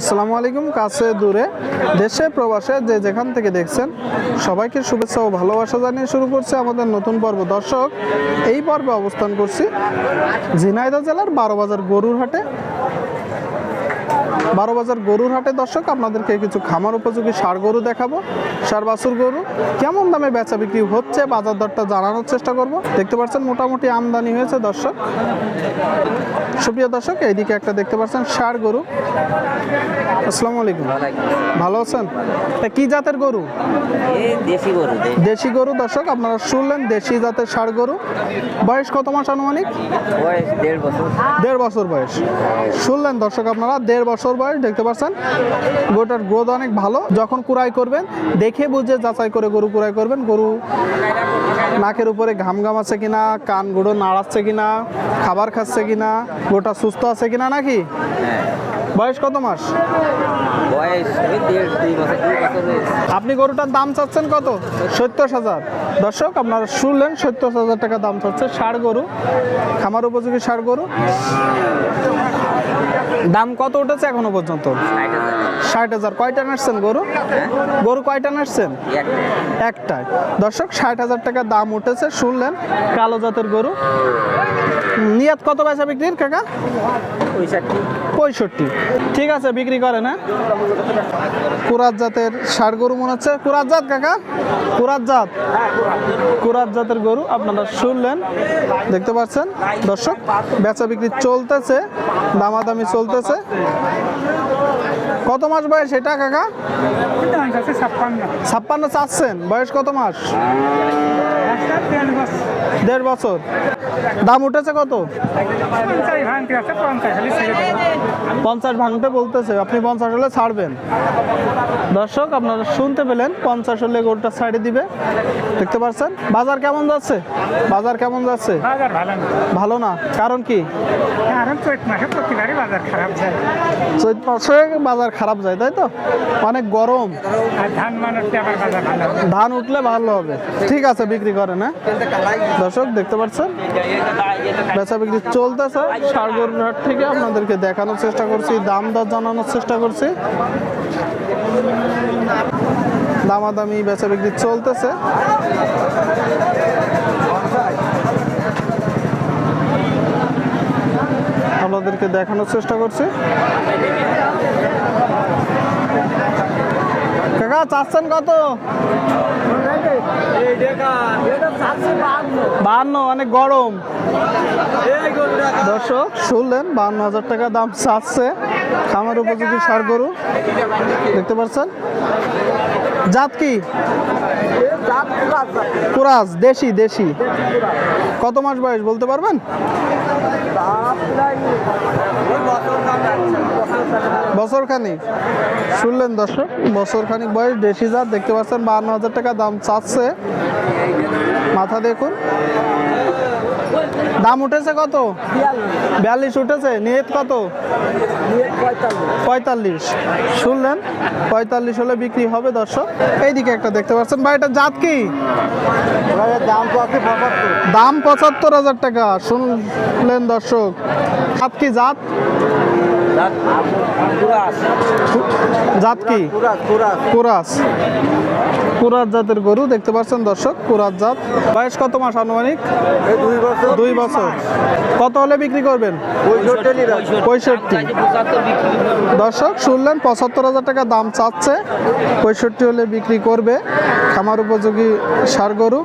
আসসালামু আলাইকুম, কাছে দূরে, দেশে, প্রবাসে, যে যেখান থেকে দেখছেন, সবাইকে শুভেচ্ছা ও ভালোবাসা জানিয়ে শুরু করছে আমাদের নতুন পর্ব। দর্শক, এই পর্বে অবস্থান করছি ঝিনাইদা জেলার বারো বাজার গরুর হাটে বারো বাজার গরুর হাটে দর্শক আপনাদেরকে কিছু খামার উপযোগী সার গরু দেখাবো। সার বাছুর গরু কেমন দামে বেচা বিক্রি হচ্ছে বাজার দরটা জানানোর চেষ্টা করব। দেখতে পাচ্ছেন মোটামুটি আমদানি হয়েছে দর্শক। সুপ্রিয় দর্শক এইদিকে একটা দেখতে পাচ্ছেন সার গরু। আসসালামু আলাইকুম। ভালো আছেন? তা কি জাতের গরু? দেশি গরু দেশি। গরু দর্শক আপনারা শুনলেন দেশি জাতের ষাড় গরু। বয়স কত মাস আনুমানিক? বয়স দেড় বছর। দেড় বছর বয়স। শুনলেন দর্শক আপনারা দেড় বছর বয়স দেখতে পাচ্ছেন গরুটার গ্রোথ অনেক ভালো। যখন কুড়াই করবেন, দেখে বুঝে যাচাই করে গরু কুড়াই করবেন। গরু নাকের উপরে ঘাম ঘাম আছে কিনা, কান গুঁড়ো নাড়াচ্ছে কিনা, খাবার খাচ্ছে কিনা, গোটা সুস্থ আছে কিনা নাকি? হ্যাঁ। বয়স কত মাস। আপনি গরুটার দাম চাচ্ছেন কত? সত্তর হাজার। দর্শক আপনারা শুনলেন সত্তর হাজার টাকা দাম চাচ্ছে ষাড় গরু খামার উপযোগী ষাড় গরু। দাম কত উঠেছে এখনও পর্যন্ত? ষাট হাজার। কয়টা নাচছেন গরু? গরু কয়টা নাচছেন? একটা একটাই। দর্শক ষাট হাজার টাকা দাম উঠেছে শুনলেন কালো জাতের গরু। নিয়াত কত পয়সা বিক্রির কাকা? পঁয়ষট্টি। ঠিক আছে বিক্রি করে না কুরাত জাতের ষাড় গরু মনে হচ্ছে। কুরাত জাত কাকা? কুরাত জাত? কুরাত জাতের গরু আপনারা শুনলেন দেখতে পাচ্ছেন? দর্শক বেচা বিক্রি চলতেছে দামাদামি চলতেছে। কত মাস বয়স এটা কাকা? ছাপ্পান্ন চাচ্ছেন। বয়স কত মাস? দেড় বছর। দাম উঠেছে কত? পঞ্চাশ ভাঙতে বলতেছে আপনি পঞ্চাশ হলে ছাড়বেন। দর্শক আপনারা শুনতে পেলেন পঞ্চাশ হলে গরুটা ছাড়ে দিবে। দেখতে পাচ্ছেন? বাজার কেমন যাচ্ছে? বাজার কেমন যাচ্ছে? ভালো না। কারণ কি? চৈত মাসে বাজার খারাপ যায়। তাই তো? অনেক গরম। ধান উঠলে ভালো হবে। ঠিক আছে বিক্রি করেন হ্যাঁ দর্শক, দেখতে পাচ্ছেন? বেচা বিক্রি চলতেছে। সারগরুর হাট থেকে আপনাদেরকে দেখানোর চেষ্টা করছি দাম দর জানানোর চেষ্টা করছি। দামাদামি বেচা বিক্রি চলতেছে। আপনাদেরকে দেখানোর চেষ্টা করছি। কাকা, চাচ্ছেন কত? বাহান্ন অনেক গরম। দর্শক শুনলেন বাহান্ন হাজার টাকা দাম চাচ্ছে খামার উপযোগী সার গরু। দেখতে পাচ্ছেন? জাত কি? কুরাজ। দেশি দেশি। কত মাস বয়স বলতে পারবেন? বছর খানিক। শুনলেন দর্শক বছর খানিক বয়স দেশি জাত। দেখতে পাচ্ছেন বাহান্ন হাজার টাকা দাম চাচ্ছে। মাথা দেখুন। দাম উঠেছে কত? বিয়াল্লিশ উঠেছে, নিয়ত কত? পঁয়তাল্লিশ। শুনলেন? পঁয়তাল্লিশ হলে বিক্রি হবে দর্শক। এইদিকে একটা দেখতে পাচ্ছেন। ভাই, এটা জাত কি? দাম পঁচাত্তর হাজার টাকা। শুনলেন দর্শক? জাত কি জাত? জাত কি? কুরাস কুরাত জাতের গরু দেখতে পাচ্ছেন দর্শক কুরাত জাত। বয়স কত মাস আনুমানিক? দুই বছর। কত হলে বিক্রি করবেন? পঁয়ষট্টি। দর্শক শুনলেন পঁচাত্তর হাজার টাকা দাম চাচ্ছে। পঁয়ষট্টি হলে বিক্রি করবে খামার উপযোগী সার গরু।